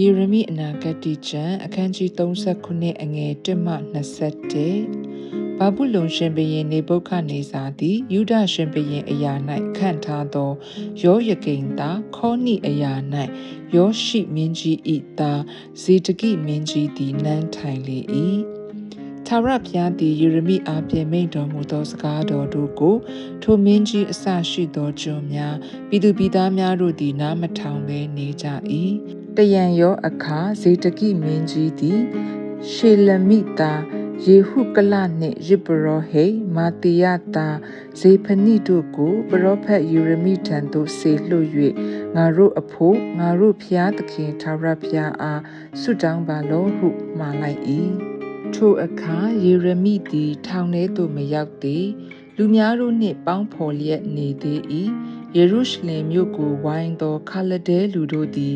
ယေရမိအနာဂတ်တိကျမ်းအခန်းကြီး39အငယ်1မှ21ဘာဘူးလုံရှင်ဘရင်နေဘုခနေစာသည်ယူဒရှင်ဘရင်အရာ၌ခန့်ထားသောယောယကိန်သာခောနိအရာ၌ယောရှိမင်းကြီးဤသားဇေတကိမင်းကြီးသည်နန်းထိုင်လေ၏ထာဝရဘုရားသည်ယေရမိအားပြင်မိန်တော်မူသောစကားတော်တို့ကိုထိုမင်းကြီးအစရှိသောကျွန်များပြည်သူပြည်သားများတို့သည်နားမထောင်ဘဲနေကြ၏ တယံရောအခါဇေတကိမင်းကြီးသည်ရှေလမိတာယေဟုကလနှင့်ရစ်ပရောဟိမာတိယတာဇေဖနိတို့ကိုပရောဖက်ယူရမိထံသို့ဆေလွှတ်၍ငါတို့အဖို့ငါတို့ဖျားသခင်ထာဝရဘုရားအားဆုတောင်းပါလောဟုမှာလိုက်၏ထိုအခါယေရမိသည် ထောင်ထဲသို့မရောက်သေးလူများတို့နှင့်ပေါင်းဖော်လျက်နေသေး၏ ယေရုရှလင်မြို့ကိုဝိုင်းသောခါလဒဲလူတို့သည်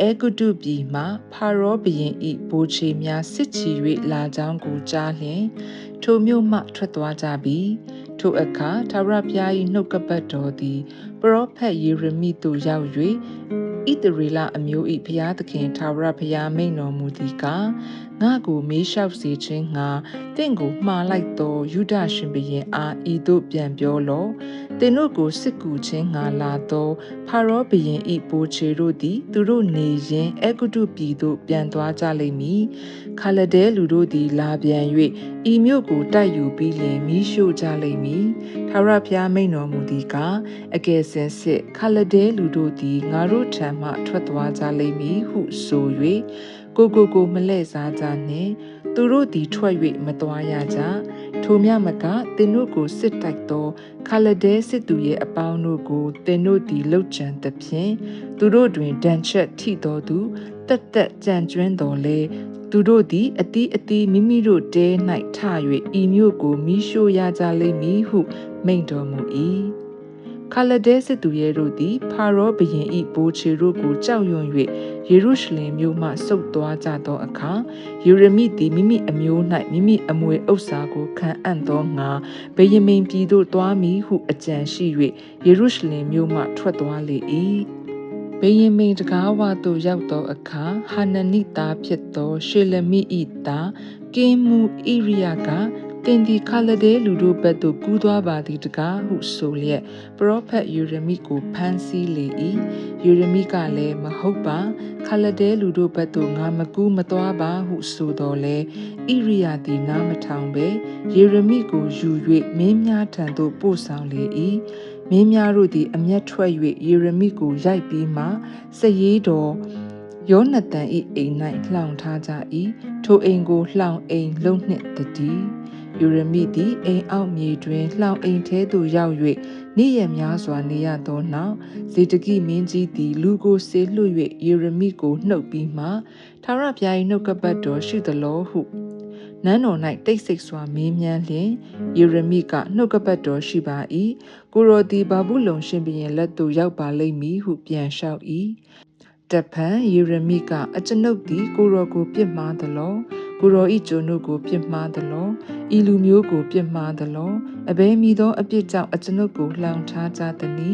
အဲဂုတုပြည်မှဖာရောဘုရင်၏ဘိုးချေများစစ်ချီ၍လာကြောင်းကိုကြားလျင်ထိုမြို့မှထွက်သွားကြပြီထိုအခါထာဝရဘုရား၏နှုတ်ကပတ်တော်သည်ပရောဖက်ယေရမိသို့ရောက်၍ဣသရေလအမျိုး၏ဘုရားသခင်ထာဝရဘုရားမိန့်တော်မူသည်ကားငါကိုမေးလျှောက်စေခြင်းငှာတင့်ကိုမှားလိုက်သောယူဒရှင်ဘုရင်အားဤသို့ပြန်ပြောလော့ တင်တို့ကိုစစ်ကူခြင်းငှာလာသောဖာရောဘုရင်၏ဘိုးချေတို့သည် သူတို့နေရင်အဂုတုပြည်သို့ပြန်သွားကြလိမ့်မည်ခါလဒဲလူတို့သည် လာပြန်၍ဤမြို့ကိုတိုက်ယူပြီးလျင်မိရှို့ကြလိမ့်မည်ထာဝရဘုရားမိန့်တော်မူသည်ကားအကယ်စင်စစ်ခါလဒဲလူတို့သည်ငါတို့ထံမှထွက်သွားကြလိမ့်မည်ဟုဆို၍ကိုကိုကိုမလဲ့စားကြနှင့်သူတို့သည်ထွက်၍မသွားရကြ ထိုမြမကသင်တို့ကိုစစ်တိုက်သောခါလဒဲစစ်သူရဲ့အပေါင်းတို့ကိုသင်တို့သည်လှုပ်ကြံသဖြင့်သူတို့တွင်ဒဏ်ချက်ထိတော်သူတက်တက်ကြံကျွင်းတော်လဲသူတို့သည်အတီးအတီးမိမိတို့တဲ၌ထ၍ဤမျိုးကိုမိရှို့ရကြလိမ့်မည်ဟုမိန့်တော်မူ၏ ခါလဒဲစစ်သူရဲတို့သည်ဖာရောဘုရင်၏ဘိုးချေတို့ကိုကြောက်ရွံ့၍ယေရုရှလင်မြို့မှဆုတ်သွားကြသောအခါယေရမိသည်မိမိအမျိုး၌မိမိအမွေဥစ္စာကိုခံအံ့သောငါဗေယမင်ပြည်သို့သွားမည်ဟုအကြံရှိ၍ယေရုရှလင်မြို့မှထွက်သွားလေ၏ဘယင်မိန်တကားဝသို့ရောက်သောအခါဟာနနိသားဖြစ်သောရှေလမိ၏သားကင်းမူဣရိယက တင်ဒီခါလဒဲလူတို့ဘက်သို့ကူးသွားပါသည်တကားဟုဆိုလျက်ပရောဖက်ယူရမိကိုဖမ်းဆီးလေ၏ယူရမိကလည်းမဟုတ်ပါခါလဒဲလူတို့ဘက်သို့ငါမကူးမသွားပါဟုဆိုတော်လဲဣရိယာသည်နားမထောင်ပဲယေရမိကိုယူ၍မင်းများထံသို့ပို့ဆောင်လေ၏မင်းများတို့သည်အမျက်ထွက်၍ယေရမိကိုရိုက်ပြီးမှစရေးတော်ယောနသန်၏အိမ်၌လှောင်ထားကြ၏ထိုအိမ်ကိုလှောင်အိမ်လုံးနှင့်တည် ယူရမိသည်အိမ်အောက်မြေတွင်လှောင်အိမ်ထဲသို့ရောက်၍နေ့ရက်များစွာနေရသောနောက်ဇေတကိမင်းကြီးသည်လူကိုဆေလွှတ်၍ယူရမိကိုနှုတ်ပြီးမှထာဝရဘုရား၏နှုတ်ကပတ်တော်ရှိသလောဟုနန်းတော်၌တိတ်ဆိတ်စွာမေးမြန်းလျင်ယေရမိကနှုတ်ကပတ်တော်ရှိပါ၏ကိုရောဒီဘာဘူးလုံရှင်ဘုရင်လက်သို့ရောက်ပါလိမ့်မည်ဟုပြန်လျှောက်၏တဖန်ယေရမိကအကျွန်ုပ်သည်ကိုရောကိုပြစ်မှားသလော ကိုရောဤကျွန်ုပ်ကိုပြစ်မှားသလောဤလူမျိုးကိုပြစ်မှားသလောအဘဲမီသောအပြစ်ကြောင့်အကျွန်ုပ်ကိုလှောင်ထားကြသည်နီ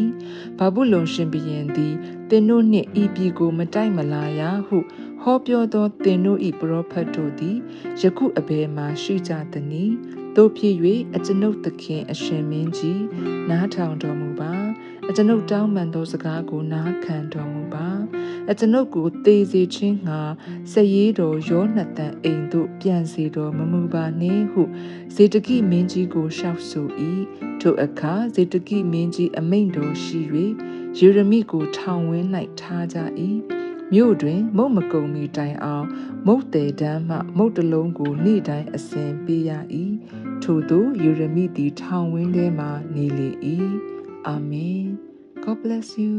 ဘာဘူးလုံရှင်ဘုရင်သည်သင်တို့နှင့်ဤပြည်ကိုမတိုက်မလာရဟုဟောပြောသောသင်တို့ဤပရောဖက်တို့သည်ယခုအဘဲမှာရှိကြသည်နီတို့ဖြစ်၍အကျွန်ုပ်သခင်အရှင်မင်းကြီးနားထောင်တော်မူပါအကျွန်ုပ်တောင်းပန်သောစကားကိုနားခံတော်မူပါ အကျွန်ုပ်ကိုသေစေခြင်းငှာစရေးတော်ရောနှစ်တန်အိမ်သို့ပြန်စေတော်မမူပါနှင့်ဟုဇေတကိမင်းကြီးကိုရှောက်ဆို၏ထိုအခါဇေတကိမင်းကြီးအမိန့်တော်ရှိ၍ယေရမိကိုထောင်ဝင်း၌ထားကြ၏မြို့တွင်မုတ်မကုံမီတိုင်အောင် မုတ်တေတန်းမှ မုတ်တလုံးကိုနေ့တိုင်းအစဉ်ပေးရ၏ထို့သောယေရမိသည်ထောင်ဝင်းထဲမှနေလေ၏အာမင် God bless you